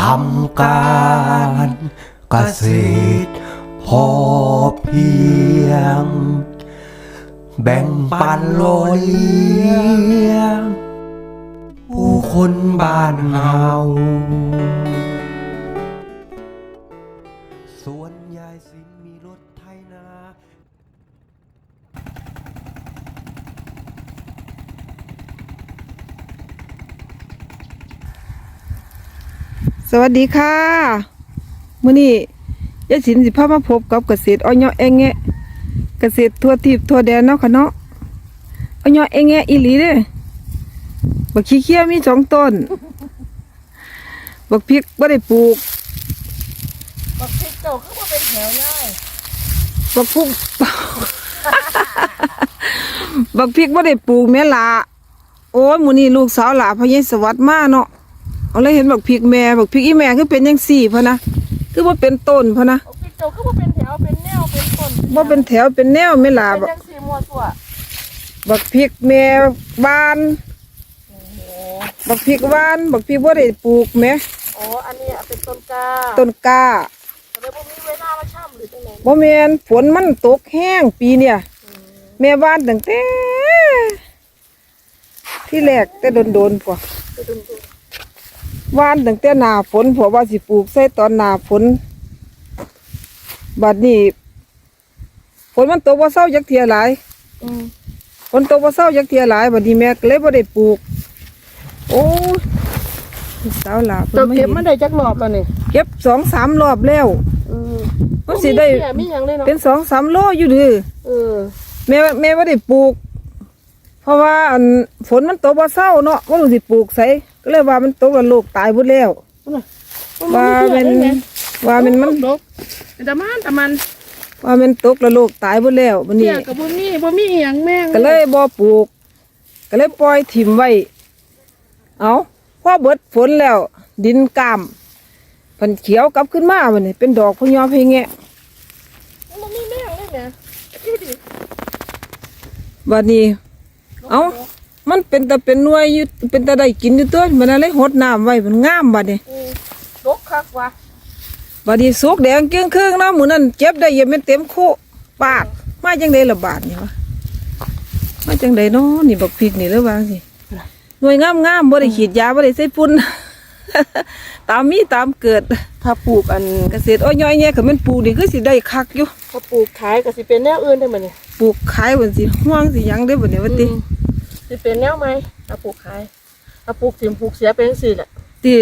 ทำการเกษตรพอเพียง แบ่งปันโลยเลี้ยงผู้คนบ้านเฮาสวนยายสินมีรถไถนา สวัสดีค่ะมื้อนี้ยายสินสิพามาพบกับเกษตรอ้อยเงาะแองแงะเกษตรทั่วทิพย์ทั่วแดนเนาะค่ะเนาะอ้อยเงาะแองแงะอีหลีเด้อบักขี้เคี้ยมีสองต้น บักพริกบ่ได้ปลูก บักพริกเจ้าคือว่าเป็นแถวง่ายบักพุกบักพริกบ่ได้ปลูกแม่ละโอ้ยมื้อนี้ลูกสาวหลาพะยายสวัสดิ์มาเนาะ เอาเลยเห็นบักพริกแม่บักพริกอีแม่คือเป็นจังซี่พะนะคือบ่เป็นต้นพะนะบักพริกเจ้าคือว่าเป็นแถวเป็นแนวเป็นต้นบ่เป็นแถวเป็นแนวแม่ลาเป็นบักจังสีมัวตัวบักพริกแม่บ้านโอ้โหบักพริกหวานบักพริกบ่ได้ปลูกแหมอ๋ออันนี้เป็นต้นกาต้นกล้าแต่เลยบ่มีเวลามาช่ำหรือจังไหนบ่แม่นฝนมันตกแห้งปีเนี่ยแม่บ้านตั้งแต่ที่แรกแต่โดนๆพวกไปดูดูห วานตั้งแต่หน้าฝนพวกว่าสิปลูกใส่ตอนหน้าฝนบัดนี้ฝนมันตกบ่เซาจักเที่ยหลายอืมฝนตกบ่เซาจักเที่ยหลายบัดนี้แม่ก็เลยบ่ได้ปลูก โอ้ยลูกสาวหลาเพิ่นเจ้ามาเก็เห็บนมันได้จักรอบแล้วนี่เก็บสองสามรอบแล้วอืมมันสิได้มีเหี้ยมีหยังเลยเนาะเป็นสองสามโลอยู่เดือเออแม่แม่ว่าได้ปลูก เพราะว่าอันฝนมันตกว่าเศร้าเนาะว่ารู้สิปลูกใส่ ก็เลยว่ามันตกแล้วลูกตายหมดแล้ว ว่ามันว่ามันมันดกแต่ตะมันตะมันว่ามันตกแล้วลูกตายหมดแล้ววันเที่นี้ยกับบ่มีบ่มีอีหยังแม่งก็เลยบ่ปลูก ก็เลยปล่อยถิ่มไว้ เอาพอเบิดฝนแล้ว ดินกล้ามมันเขียวกลับขึ้นมาบัดนี้เป็นดอกพะยอพะแงะมันบ่มีแม่งเลยแม่ดูดิบัดนี้ เอ้า มันเป็นแต่เป็นหน่วยอยู่เป็นแต่ได้กินอยู่ตัวมันอะไรหดน้ำไว้มันงามบัดนี้อืมดกคักว่ะบัดนี้สุกแดงเกลี้ยงครึ่งเนาะหมูนั่นเจ็บได้เย็บเป็นเต็มโคปากมาจังไดละบาทนี่วะมาจังไดเนาะนี่บักพริกนี่หรือว่าสิหน่วยงามงามๆบ่ได้ขีดยาบ่ได้ใส่ปุ่นตามมีตามเกิด ถ้าปลูกอันเกษตรอ้อยย่อยแย่ก็มันปลูกนี่คือสิได้คักอยู่ถ้าปลูกขายก็สิเป็นแนวอื่นได้บ่นี่ปลูกขายบันสิห่วงสิหยังได้อบัดนี้ว่าติอืม สิเป็นแนวไหมถ้าปลูกขายถ้าปลูกถิ่มปลูกเสียเป็นจังซี่แหละติ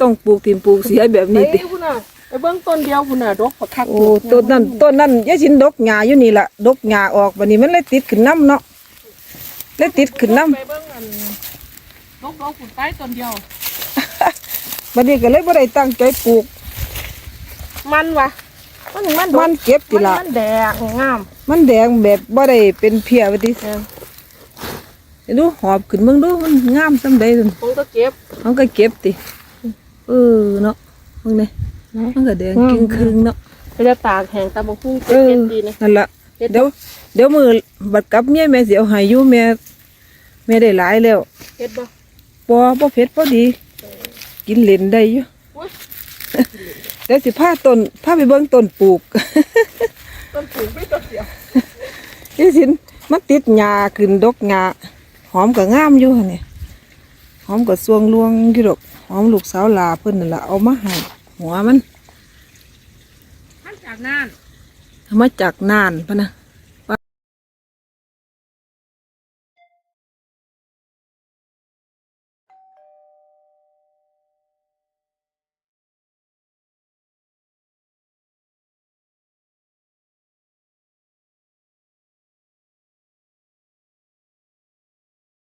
ต้องปลูกถิ่มปลูกเสียแบบนี้ไปติพุ่นน่ะไปเบิ่งต้นเดียวพุ่นน่ะดกผักคักโอ้ต้นนั้นต้นนั้นยายสินดกหญ้าอยู่นี่ล่ะดกหญ้าออกบัดนี้มันเลยติดขึ้นน้ำเนาะเลยติดขึ้นน้ำไปเบิ่งอันดกดกพุ่นไปต้นเดียวบัดนี้ก็เลยบ่ได้ตั้งใจปลูก มันวะมันมันดกมันเก็บติละมันแดงงาม มันแดงแบบบ่ได้เป็นเพียว่าติเออเดี๋ยวดูหอบขึ้นเบิ่งดูมันงามซำใดนั่นผมก็เก็บมันก็เก็บติเออเนาะเบิ่งนี่มันก็แดงครึ่งๆเนาะไปจะตากแห้งตามบักหุ่งเอเก็บอเก็บดีนี่นั่นล่ะเฮ็ดเดี๋ยวเดี๋ยวมือบัดกลับเมียแม่สิเอาให้อยู่แม่แม่ได้หลายแล้วเฮ็ดบ่บ่บ่เผ็ดพอดี กินเล่นได้อยู่อุ้ยเดี๋ยวสิพาต้นพาไปเบิ่งต้นปลูกต้นปลูกไม่ต้นเดียวยี่สินมันติดหญ้าขึ้นดกหญ้า หอมก็งามอยู่หั่นนี่หอมก็สวงลวงอยู่ดอกหอมลูกสาวหลาเพิ่นนั่นล่ะเอามาให้หัวมันท่านจากนานเอามาจากน่านพะนะ